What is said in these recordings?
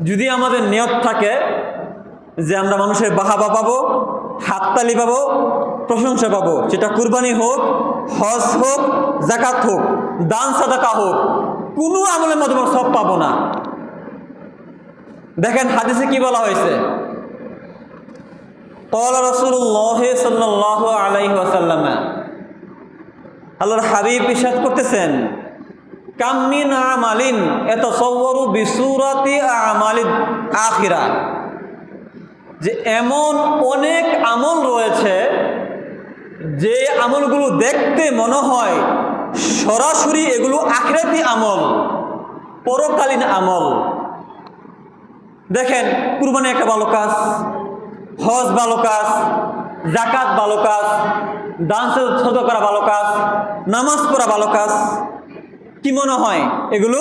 যদি আমাদের নিয়ত থাকে যে আমরা মানুষের বাহাবা পাবো, হাততালি পাবো, প্রশংসা পাবো, সেটা কুরবানি হোক, হজ হোক জাকাত হোক, দান, সাদাকা হোক, কোনো আমলের মধ্যে সব পাবো না। দেখেন হাদিসে কি বলা হয়েছে? আল্লাহর হাবিব বিশ্বাস করতেছেন কামিন আমালিন এত সৌরু বিসুরাতি আমালিন আখিরা। যে এমন অনেক আমল রয়েছে, যে আমলগুলো দেখতে মনে হয় সরাসরি এগুলো আখরাতি আমল, পরকালীন আমল। দেখেন, কুরবানি একটা ভালো কাজ, হজ ভালো কাজ জাকাত ভালো কাজ, দান ছোট করা ভালো কাজ, নামাজ পড়া ভালো কাজ কি মনে হয় এগুলো?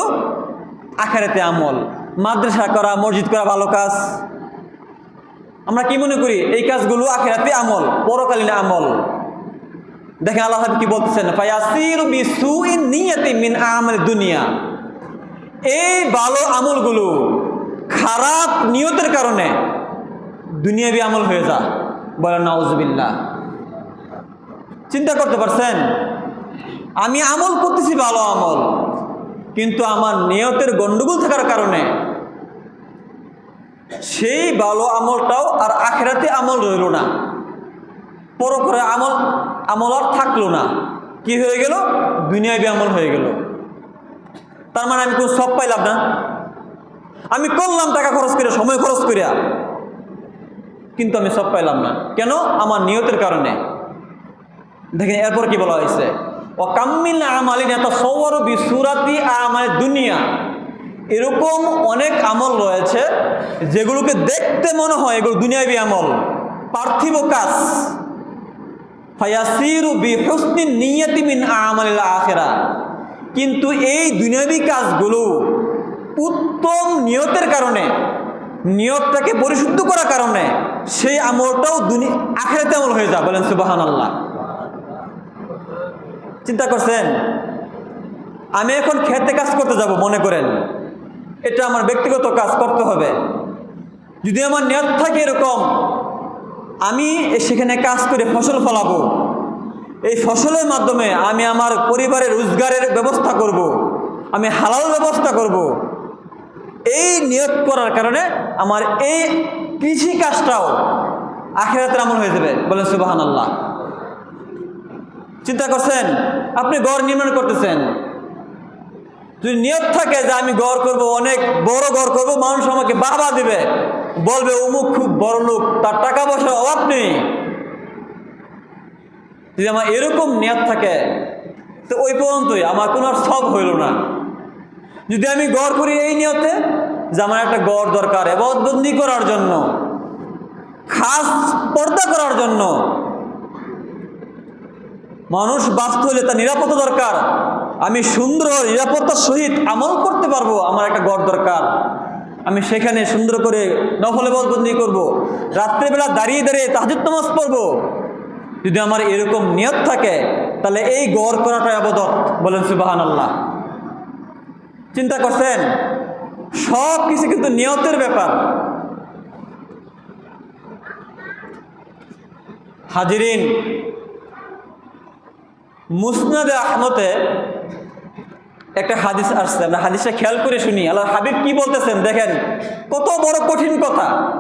আখারেতে আমল। মাদ্রাসা করা, মসজিদ করা ভালো কাজ? আমরা কি মনে করি? এই কাজগুলো আখেরাতে আমল, পরকালীন আমল। দেখেন আল্লাহ কি বলতেছেন? মিন আমল দুনিয়া। এই ভালো আমলগুলো খারাপ নিয়তের কারণে দুনিয়াবি আমল হয়ে যা বলেন চিন্তা করতে পারছেন? আমি আমল করতেছি ভালো আমল, কিন্তু আমার নিয়তের গন্ডগোল থাকার কারণে সেই ভালো আমলটাও আর আখেরাতে আমল রইল না। পরপরে আমল আমল আর থাকল না। কি হয়ে গেল? দুনিয়াবি আমল হয়ে গেল। তার মানে আমি কোনো সব পাইলাম না। আমি করলাম টাকা খরচ করে সময় খরচ করিয়া, কিন্তু আমি সব পাইলাম না। কেন? আমার নিয়তের কারণে। দেখেন এরপর কি বলা হয়েছে? ও কাম্মিল আমালিন এত সৌর বিসুরাতি আমাল দুনিয়া। এরকম অনেক আমল রয়েছে যেগুলোকে দেখতে মনে হয় এগুলো দুনিয়াবি আমল। পার্থিব কাজ। ফায়াসিরু বিহুসনি নিয়তি মিন আমালিল আখেরা। কিন্তু এই দুনিয়াবি কাজগুলো উত্তম নিয়তের কারণে, নিয়তটাকে পরিশুদ্ধ করার কারণে সেই আমলটাও দুনি আখেরাতে আমল হয়ে যায় বলেন সুবাহান আল্লাহ চিন্তা করছেন? আমি এখন খেতে কাজ করতে যাব, মনে করেন। এটা আমার ব্যক্তিগত কাজ, করতে হবে। যদি আমার নিয়ত থাকে এরকম, আমি সেখানে কাজ করে ফসল ফলাবো। এই ফসলের মাধ্যমে আমি আমার পরিবারের রোজগারের ব্যবস্থা করব। আমি হালাল ব্যবস্থা করব। এই নিয়োগ করার কারণে আমার এই কৃষি কাজটাও আখেরাতের আমল হয়ে যাবে। বলেন সুবাহান আল্লাহ চিন্তা করছেন? আপনি গড় নির্মাণ করতেছেন। যদি নিয়ত থাকে যে আমি গড় করব, অনেক বড় ঘর করব, মানুষ আমাকে বাবা দিবে। বলবে, অমুক খুব বড় লোক, তার টাকা পয়সার অভাব নেই। যদি আমার এরকম নিয়ত থাকে, তো ওই পর্যন্তই, আমার কোনো আর সব হইল না। যদি আমি গড় করি এই নিয়তে, যে আমার একটা গড় দরকার বন্দি করার জন্য, খাস পর্দা করার জন্য মানুষ বাস্তু হলে তার নিরাপত্তা দরকার। আমি সুন্দর নিরাপত্তার সহিত আমল করতে পারব, আমার একটা গড় দরকার। আমি সেখানে সুন্দর করে নফলে বন্দি করব। রাত্রেবেলা দাঁড়িয়ে দাঁড়িয়ে তাহাজুদ নামাজ পড়ব। যদি আমার এরকম নিয়ত থাকে, তাহলে এই গড় করাটাই আবদত। বলেন সুবাহান আল্লাহ চিন্তা করছেন? সব কিছু কিন্তু নিয়তের ব্যাপার। হাজিরিন মুসনাদে আহমতে একটা হাদিস আসছে। আমরা হাদিসটা খেয়াল করে শুনি। আল্লাহ হাবিব কি বলতেছেন? দেখেন, কত বড় কঠিন কথা।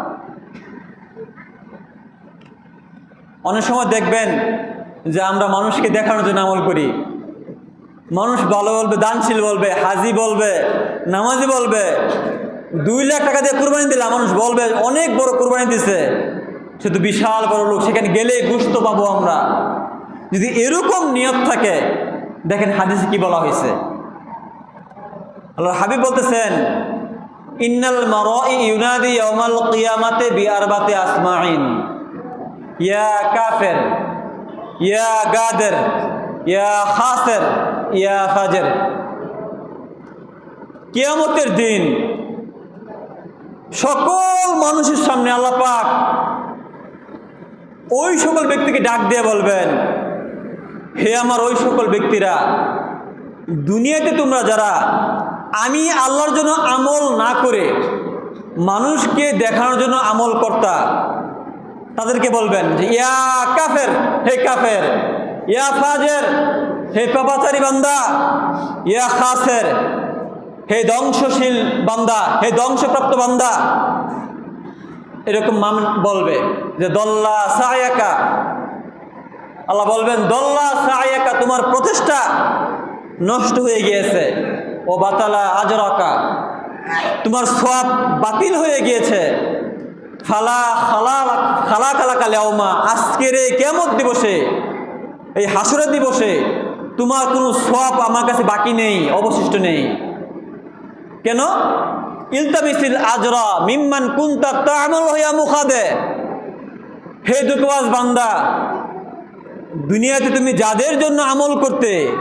অনেক সময় দেখবেন যে আমরা মানুষকে দেখানোর জন্য আমল করি। মানুষ ভালো বলবে, দানশীল বলবে, হাজি বলবে, নামাজি বলবে। দুই লাখ টাকা দিয়ে কোরবানি দিলে মানুষ বলবে, অনেক বড় কুরবানি দিছে। সে তো বিশাল বড় লোক, সেখানে গেলে গুস্ত পাবো আমরা। যদি এরকম নিয়ত থাকে, দেখেন হাদিসে কি বলা হয়েছে? আল্লাহ হাবিব বলতেছেন, ইন্নাল ইউনাদি ইয়াউমাল কিয়ামাতে বিআরবাতি আসমাইন ইয়া কাফের, ইয়া গাদের, ইয়া খাসের, ইয়া ফাজের। কিয়ামতের দিন সকল মানুষের সামনে আল্লাহ ওই সকল ব্যক্তিকে ডাক দিয়ে বলবেন হে আমার ওই সকল ব্যক্তিরা, দুনিয়াতে তোমরা যারা আমি আল্লাহর জন্য আমল না করে মানুষকে দেখানোর জন্য আমল কর্তা, তাদেরকে বলবেন যে, ইয়া কাফের, হে কাফের, ইয়া ফাজের, হে পাপাচারী বান্দা, ইয়া খাসের, হে ধ্বংসশীল বান্দা, হে ধ্বংসপ্রাপ্ত বান্দা। এরকম মান বলবে যে, দল্লা সায়াকা আল্লাহ বলবেন, দল্লা সায়াকা তোমার প্রচেষ্টা নষ্ট হয়ে গিয়েছে। ও বাতালা আজরাকা, তোমার সব বাতিল হয়ে গিয়েছে। ফালা খালা খালা কালা কালেওমা আজকের এই কেমন দিবসে, এই হাসুরের দিবসে তোমার কোনো সব আমার কাছে বাকি নেই, অবশিষ্ট নেই। কেন? ইলতামিসিল আজরা মিম্মান কুন্তা তামল হইয়া মুখাদে। হে দুকওয়াজ বান্দা দুনিয়াতে তুমি যাদের জন্য আমল করতে,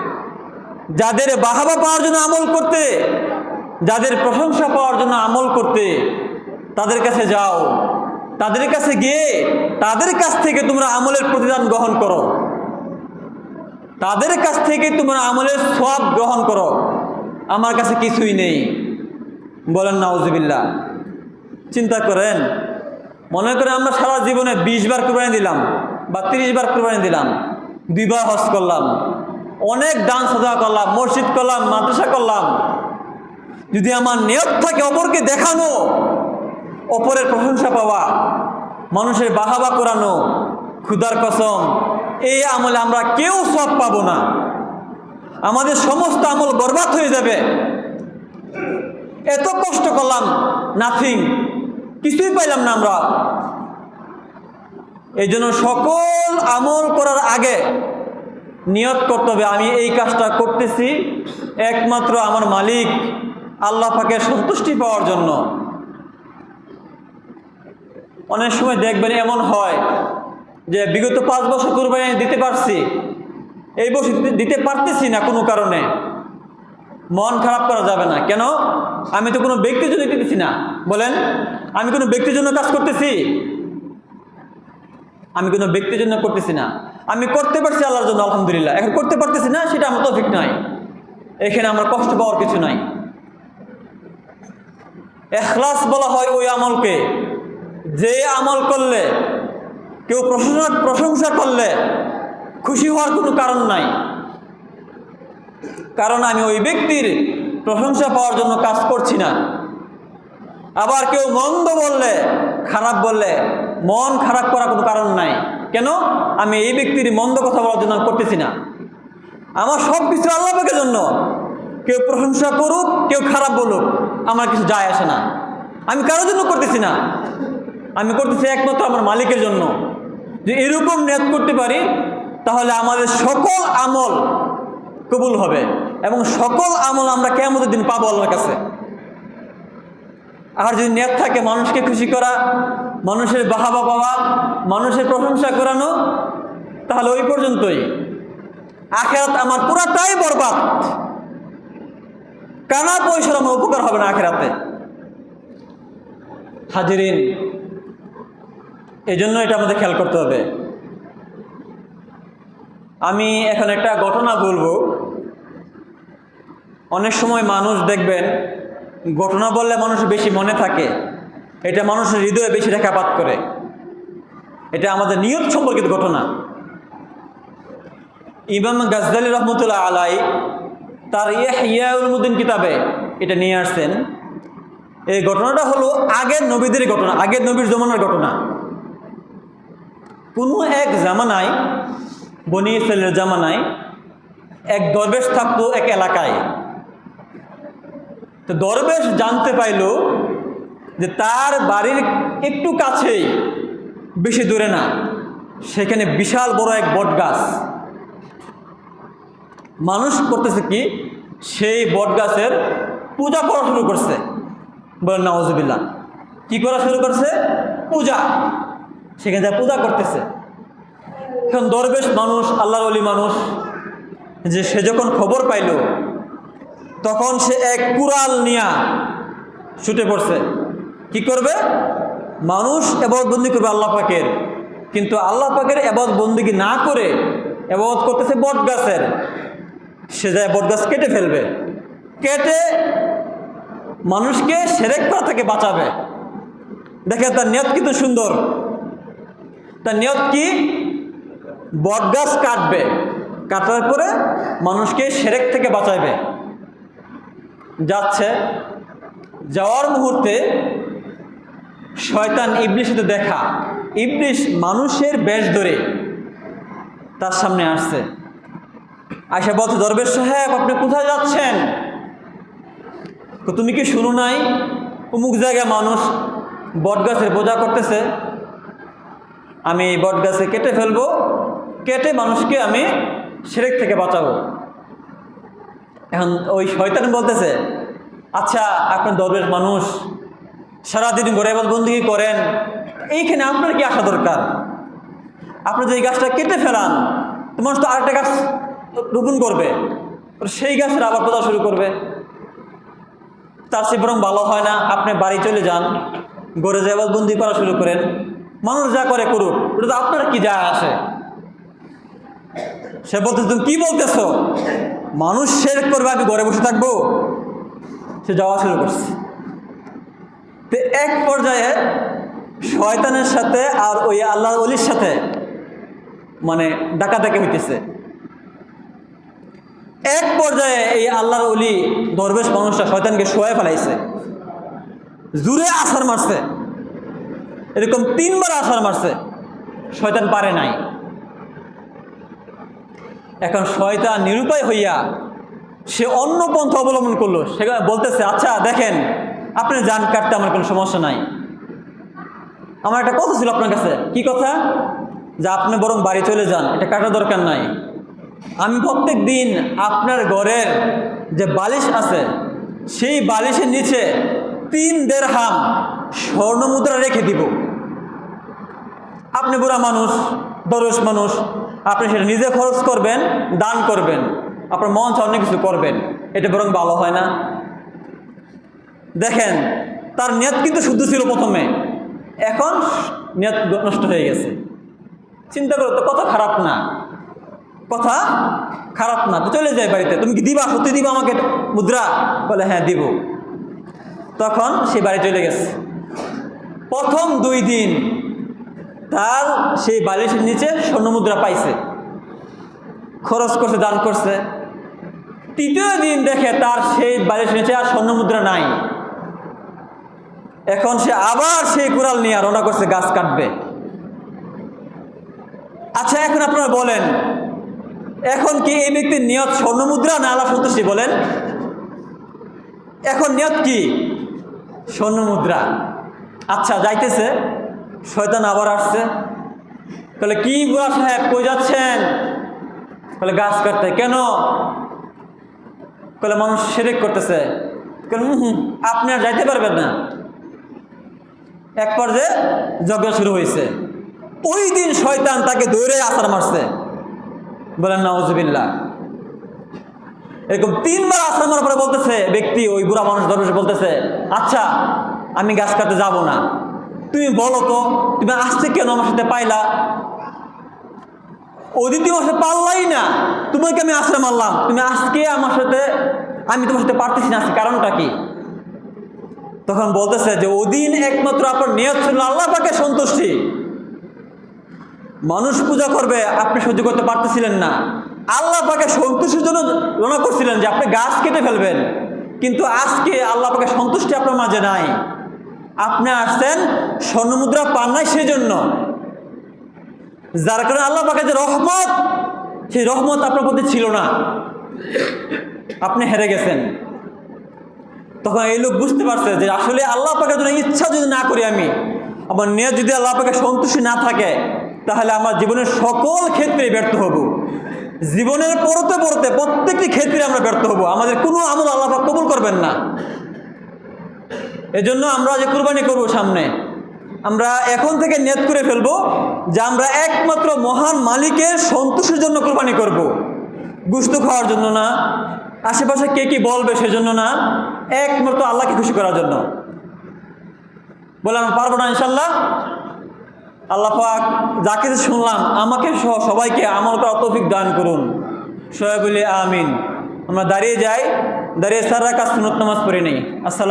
যাদের বাহাবা পাওয়ার জন্য আমল করতে, যাদের প্রশংসা পাওয়ার জন্য আমল করতে, তাদের কাছে যাও। তাদের কাছে গিয়ে তাদের কাছ থেকে তোমরা আমলের প্রতিদান গ্রহণ করো। তাদের কাছ থেকে তোমরা আমলের সব গ্রহণ করো। আমার কাছে কিছুই নেই। বলেন নাউজুবিল্লা চিন্তা করেন, মনে করে আমরা সারা জীবনে বিশ বার কুরবানি দিলাম। বা তিরিশ বার কুরবানি দিলাম, দুইবার হজ করলাম, অনেক দান সাজা করলাম, মসজিদ করলাম, মাদ্রাসা করলাম। যদি আমার নিয়ত থাকে অপরকে দেখানো, অপরের প্রশংসা পাওয়া, মানুষের বাহাবা করানো ক্ষুদার কসম, এই আমলে আমরা কেউ সব পাবো না। আমাদের সমস্ত আমল বরবাদ হয়ে যাবে। এত কষ্ট করলাম নাথিং কিছুই পাইলাম না আমরা। এই জন্য সকল আমল করার আগে নিয়ত করতে হবে, আমি এই কাজটা করতেছি একমাত্র আমার মালিক আল্লাহ পাকে সন্তুষ্টি পাওয়ার জন্য। অনেক সময় দেখবেন এমন হয় যে বিগত পাঁচ বছর কুরবানি দিতে পারছি, এই বছর দিতে- দিতে পারতেছি না কোনো কারণে। মন খারাপ করা যাবে না। কেন? আমি তো কোনো ব্যক্তির জন্য দিতেছি না। বলেন, আমি কোনো ব্যক্তির জন্য কাজ করতেছি? আমি কোনো ব্যক্তির জন্য করতেছি না। আমি করতে পারছি আল্লাহর জন্য, আলহামদুলিল্লাহ। এখন করতে পারতেছি না, সেটা আমার তৌফিক নয়। এখানে আমার কষ্ট পাওয়ার কিছু নাই। এখলাস বলা হয় ওই আমলকে। যে আমল করলে, কেউ প্রশংসা প্রশংসা করলে খুশি হওয়ার কোনো কারণ নাই। কারণ আমি ওই ব্যক্তির প্রশংসা পাওয়ার জন্য কাজ করছি না। আবার কেউ মন্দ বললে, খারাপ বললে মন খারাপ করার কোনো কারণ নাই। কেন? আমি এই ব্যক্তির মন্দ কথা বলার জন্য করতেছি না। আমার সব কিছু আল্লাহ পাকের জন্য। কেউ প্রশংসা করুক, কেউ খারাপ বলুক, আমার কিছু যায় আসে না। আমি কারোর জন্য করতেছি না। আমি করতেছি একমাত্র আমার মালিকের জন্য। যে এরকম নিয়ত করতে পারি, তাহলে আমাদের সকল আমল কবুল হবে এবং সকল আমল আমরা কেমন দিন পাবো আল্লাহর কাছে। আর যদি নেত থাকে মানুষকে খুশি করা, মানুষের বাহাবা পাওয়া, মানুষের প্রশংসা করানো, তাহলে ওই পর্যন্তই। আখেরাত আমার পুরাটাই বরবাদ। কানা পয়সার আমার উপকার হবে না আখেরাতে। হাজিরিন এই জন্য এটা আমাদের খেয়াল করতে হবে। আমি এখন একটা ঘটনা বলব। অনেক সময় মানুষ দেখবেন ঘটনা বললে মানুষ বেশি মনে থাকে। এটা মানুষের হৃদয়ে বেশি রেখাপাত করে। এটা আমাদের নিয়ত সম্পর্কিত ঘটনা। ইমাম গাজদালি রহমতুল্লাহ আলাই তার ইয়াউল মুদ্দিন কিতাবে এটা নিয়ে আসছেন। এই ঘটনাটা হলো আগের নবীদের ঘটনা, আগের নবীর জমানার ঘটনা। কোনো এক জামানায়, বনি ইসরায়েলের জামানায় এক দরবেশ থাকতো এক এলাকায় তো দরবেশ জানতে পাইল যে তার বাড়ির একটু কাছেই, বেশি দূরে না, সেখানে বিশাল বড় এক বট গাছ মানুষ করতেছে কি, সেই বট গাছের পূজা করা শুরু করছে। বলেন নওয়াজবিল্লা কি করা শুরু করছে? পূজা। সেখানে যা পূজা করতেছে। এখন দরবেশ মানুষ, আল্লাহর অলি মানুষ, যে সে যখন খবর পাইল তখন সে এক কুড়াল নিয়া ছুটে পড়ছে। কি করবে? মানুষ এবাদত বন্দি করবে আল্লাহ পাকের। কিন্তু আল্লাহ পাকের এবাদত বন্দিগি না করে এবাদত করতেছে বট গাছের। সে যায় বট গাছ কেটে ফেলবে। কেটে মানুষকে সেরেক করা থেকে বাঁচাবে। দেখেন তার নিয়ত কিন্তু সুন্দর। তার নিয়ত কি? বটগাছ কাটবে। কাটার পরে মানুষকে সেরেক থেকে বাঁচাইবে। যাচ্ছে। যাওয়ার মুহূর্তে শয়তান ইবলিশ সাথে দেখা। ইবলিশ মানুষের বেশ ধরে তার সামনে আসছে। আয়সা বলছে, দরবেশ সাহেব, আপনি কোথায় যাচ্ছেন? তুমি কি শুনো নাই? অমুক জায়গায় মানুষ বটগাছের বোঝা করতেছে। আমি এই বটগাছে কেটে ফেলব। কেটে মানুষকে আমি সেরেক থেকে বাঁচাবো। এখন ওই শয়তান বলতেছে আচ্ছা আপনার দরবেশ মানুষ, সারাদিন ঘরে বন্দিগি করেন? এইখানে আপনার কি আসা দরকার? আপনি যে গাছটা কেটে ফেলান মানুষ তো আরেকটা গাছ রোপণ করবে সেই গাছের আবার পোতা শুরু করবে। তার চেয়ে বরং ভালো হয় না, আপনি বাড়ি চলে যান গড়ে যাবার বন্দি করা শুরু করেন। মানুষ যা করে করুক, ওটা তো আপনার কি যা আসে? সে বলতে তুমি কি বলতেছ? মানুষ শের করবে আমি ঘরে বসে থাকব। সে যাওয়া শুরু করছে। তো এক পর্যায়ে শয়তানের সাথে আর ওই আল্লাহ অলির সাথে মানে ডাকাডাকি হইতেছে। এক পর্যায়ে এই আল্লাহর অলি দরবেশ মানুষটা শয়তানকে শোয়ে ফেলাইছে। জুড়ে আসার মারছে। এরকম তিনবার আসার মারছে। শয়তান পারে নাই। এখন শয়তান নিরুপায় হইয়া সে অন্য পন্থা অবলম্বন করল। সেখানে বলতেছে আচ্ছা দেখেন আপনি যান কাটতে আমার কোনো সমস্যা নাই। আমার একটা কথা ছিল আপনার কাছে। কি কথা? যে আপনি বরং বাড়ি চলে যান, এটা কাটার দরকার নাই। আমি প্রত্যেক দিন আপনার ঘরের যে বালিশ আছে, সেই বালিশের নিচে তিন দেড় হাম স্বর্ণমুদ্রা রেখে দিব। আপনি বুড়া মানুষ দরস মানুষ আপনি সেটা নিজে খরচ করবেন, দান করবেন। আপনার মন অনেক কিছু করবেন। এটা বরং ভালো হয় না। দেখেন, তার নিয়ত কিন্তু শুদ্ধ ছিল প্রথমে। এখন নিয়ত নষ্ট হয়ে গেছে। চিন্তা করো তো কত খারাপ না। কথা খারাপ না। তো চলে যায় বাড়িতে। তুমি কি দিবা? সত্যি দিবা আমাকে মুদ্রা? বলে হ্যাঁ দিব। তখন সে বাড়ি চলে গেছে। প্রথম দুই দিন তার সেই বালিশের নিচে স্বর্ণমুদ্রা পাইছে। খরচ করছে, দান করছে। তৃতীয় দিন দেখে তার সেই বালিশের নিচে আর স্বর্ণমুদ্রা নাই। এখন সে আবার সেই কুড়াল নিয়ে রওনা করছে, গাছ কাটবে। আচ্ছা এখন আপনারা বলেন, এখন কি এই ব্যক্তির নিয়ত স্বর্ণমুদ্রা না আল্লাহ সন্তুষ্টি বলেন? এখন নিয়ত কি? স্বর্ণমুদ্রা আচ্ছা যাইতেছে। শয়তান আবার আসছে। তাহলে কি বুড়া সাহেব কই যাচ্ছেন? বলে গাছ কাটতে। কেন? বলে মানুষ সেরেক করতেছে। আপনি আর যাইতে পারবেন না। এক পর্যায়ে যজ্ঞ শুরু হয়েছে। ওই দিন শয়তান তাকে দৌড়ে আসার মারছে। বলেন নওয়াজবিল্লা এরকম তিনবার আসার মারার পরে বলতেছে, ব্যক্তি, ওই বুড়া মানুষ দরবেশ বলতেছে আচ্ছা আমি গাছ কাটতে যাব না। তুমি বলো তো, তুমি আসছে কেন আমার সাথে পাইলা? তুমি আমার সাথে পারলাই না। তোমাকে আমি আশ্রয় মারলাম। তুমি আজকে আমার সাথে, আমি তোমার সাথে পারতেছি না, আজকে কারণটা কি? তখন বলতেছে যে, ওদিন একমাত্র আপনার নিয়ত ছিল আল্লাহ পাকে সন্তুষ্টি। মানুষ পূজা করবে, আপনি সহ্য করতে পারতেছিলেন না। আল্লাহ পাকে সন্তুষ্টির জন্য রোনা করছিলেন যে, আপনি গাছ কেটে ফেলবেন। কিন্তু আজকে আল্লাহ পাকে সন্তুষ্টি আপনার মাঝে নাই। আপনি আসছেন স্বর্ণমুদ্রা পান নাই সেজন্য। যার কারণে আল্লাহ পাকে যে রহমত, সেই রহমত আপনার প্রতি ছিল না। আপনি হেরে গেছেন। তখন এই লোক বুঝতে পারছে যে আসলে আল্লাহ পাকের জন্য ইচ্ছা যদি না করি আমি, আমার নিয়ে যদি আল্লাহ পাকে সন্তুষ্টি না থাকে, তাহলে আমার জীবনের সকল ক্ষেত্রে ব্যর্থ হব। জীবনের পড়তে পড়তে প্রত্যেকটি ক্ষেত্রে আমরা ব্যর্থ হব। আমাদের কোনো আমল আল্লাহ পাক কবুল করবেন না। এজন্য আমরা যে কুরবানি করব সামনে। আমরা এখন থেকে নেত করে ফেলব যে আমরা একমাত্র মহান মালিকের সন্তুষ্টির জন্য কোরবানি করব। গুস্ত খাওয়ার জন্য না, আশেপাশে কে কি বলবে সেজন্য না, একমাত্র আল্লাহকে খুশি করার জন্য। বলে আমি পারব না ইনশাল্লাহ আল্লাহ পাক যা কিছু শুনলাম, আমাকে সহ সবাইকে আমল করা তৌফিক দান করুন। বলি আমিন। আমরা দাঁড়িয়ে যাই, দাঁড়িয়ে সারা কাজ নামাজ পড়ে নেই। আসসালাম